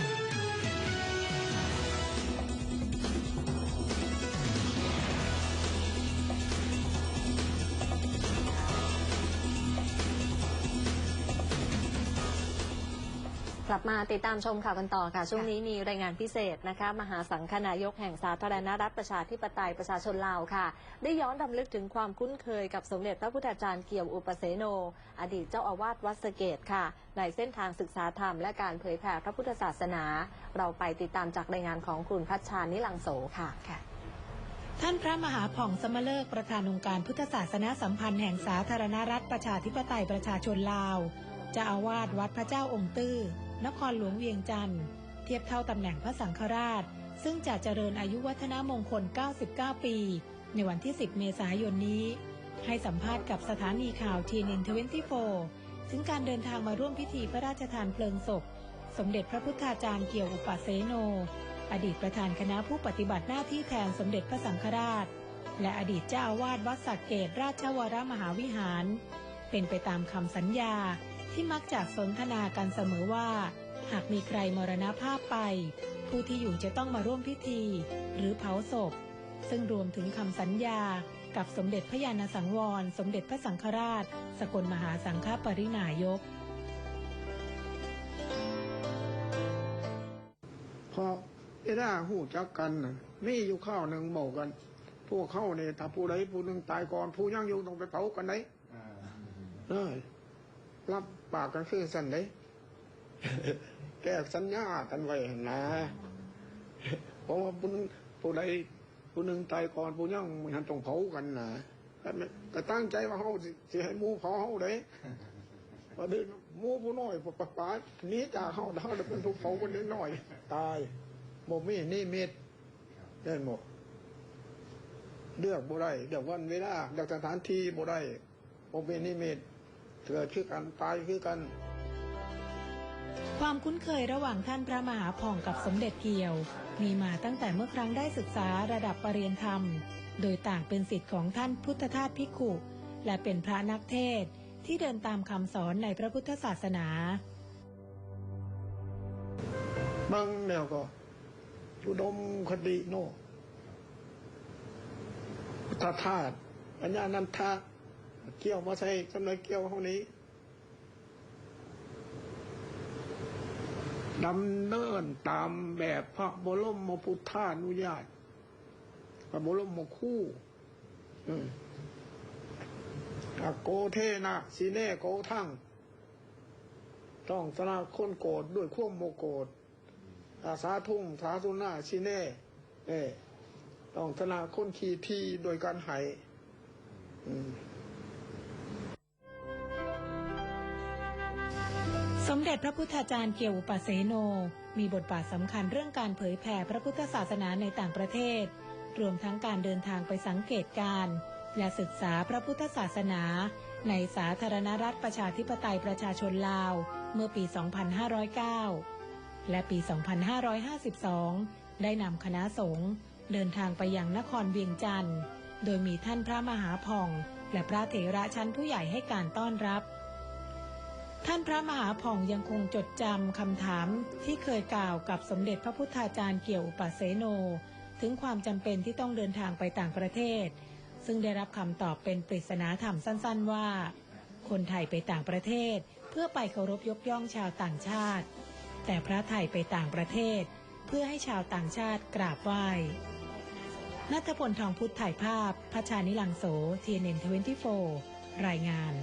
え? ลับมาติดตามชมข่าวกันต่อค่ะ ช่วงนี้มีรายงานพิเศษนะคะ มหาสังฆนายกแห่งสาธารณรัฐประชาธิปไตยประชาชนลาวค่ะ ได้ย้อนรำลึกถึงความคุ้นเคยกับสมเด็จพระพุทธาจารย์เกี่ยวอุปเสโน อดีตเจ้าอาวาสวัดสะเกตค่ะ ในเส้นทางศึกษาธรรมและการเผยแผ่พระพุทธศาสนา เราไปติดตามจากรายงานของคุณพัชชานิลังโสค่ะท่านพระมหาผ่องสมเลิกประธานองค์การพุทธศาสนสัมพันธ์แห่งสาธารณรัฐประชาธิปไตยประชาชนลาวเจะอาวาสวัดพระเจ้าองค์ตื้อ นครหลวงเวียงจันทร์เทียบเท่าตำแหน่งพระสังฆราช ซึ่งจะเจริญอายุวัฒนมงคล 99 ปี ในวันที่ 10 เมษายนนี้ ให้สัมภาษณ์กับสถานีข่าวทีนิน24ถึงการเดินทางมาร่วมพิธีพระราชทานเพลิงศพ สมเด็จพระพุทธาจารย์เกี่ยวอุปเสโน อดีตประธานคณะผู้ปฏิบัติหน้าที่แทนสมเด็จพระสังฆราช และอดีตเจ้าอาวาสวัดสักเกตราชวรมหาวิหาร เป็นไปตามคำสัญญา ที่มักจะสนทนากันเสมอว่า หากมีใครมรณภาพไป ผู้ที่อยู่จะต้องมาร่วมพิธี หรือเผาศพ ซึ่งรวมถึงคำสัญญากับสมเด็จพระยาณสังวร สมเด็จพระสังฆราช สกลมหาสังฆปรินายก พอเอด้าหูจักกันน่ะมีอยู่ข้าวหนึ่งบอกกัน พวกเข้าเนี่ยถ้าผู้ใดผู้หนึ่งตายก่อน ผู้ยังอยู่ต้องไปเผากันไหนเออ รับปากกันคือสันไหนแก้สัญญากันไว้นะเพราะว่าผู้นึงผู้ใดผู้หนึ่งตายก่อนผู้ยังมันต้องเผากันนะแต่ตั้งใจว่าเขาสิให้มูเผาเขาได้พอเดินมูผู้น้อยปะปะปาหนี้จากเขาเขาจะเป็นผู้เผาคนเล็กน้อย ตายโมมีนี่เม็ดเล่นหมดเลือกบ่ได้เลือกวันเวลาเลือกสถานที่บ่ได้โมมีนี่เม็ด เกิดคือกันตายคือกัน ความคุ้นเคยระหว่างท่านพระมหาผ่องกับสมเด็จเกี่ยว มีมาตั้งแต่เมื่อครั้งได้ศึกษาระดับปรริญญาธรรม โดยต่างเป็นสิทธิ์ของท่านพุทธทาสภิกขุและเป็นพระนักเทศน์ที่เดินตามคำสอนในพระพุทธศาสนาบางแนวก็อุดมคติโนพุทธทาสปัญญานันทะ เกี่ยวมาใส่กำเลังเกี่ยวเท่านี้ดำเนินตามแบบพระบรมพุทธานุญาต พระบรมคู่อืมถ้าโกเทนะสีเน่โกทั้งต้องสละคนโกรธด้วยข่วมโมโกรธอาสาทุ่งสาธุนาชิเน่เน่ต้องสละคนขีทีโดยการให้อื มสมเด็จพระพุทธาจารย์เกี่ยวอุปเสโน มีบทบาทสำคัญเรื่องการเผยแผ่พระพุทธศาสนาในต่างประเทศ รวมทั้งการเดินทางไปสังเกตการณ์และศึกษาพระพุทธศาสนา ในสาธารณรัฐประชาธิปไตยประชาชนลาว เมื่อปี 2509 และปี 2552 ได้นำคณะสงฆ์เดินทางไปยังนครเวียงจันทร์ โดยมีท่านพระมหาผ่อง และพระเถระชั้นผู้ใหญ่ให้การต้อนรับ ท่านพระมหาผ่องยังคงจดจำคำถามที่เคยกล่าวกับสมเด็จพระพุทธาจารย์เกี่ยวอุปเสโน ถึงความจำเป็นที่ต้องเดินทางไปต่างประเทศ ซึ่งได้รับคำตอบเป็นปริศนาธรรมสั้นๆว่า คนไทยไปต่างประเทศ เพื่อไปเคารพยกย่องชาวต่างชาติ แต่พระไทยไปต่างประเทศ เพื่อให้ชาวต่างชาติกราบไหว้นัทพลทองพุทธถ่ายภาพพระชานิลังโสทีเอ็นทเวนตี้โฟรายงาน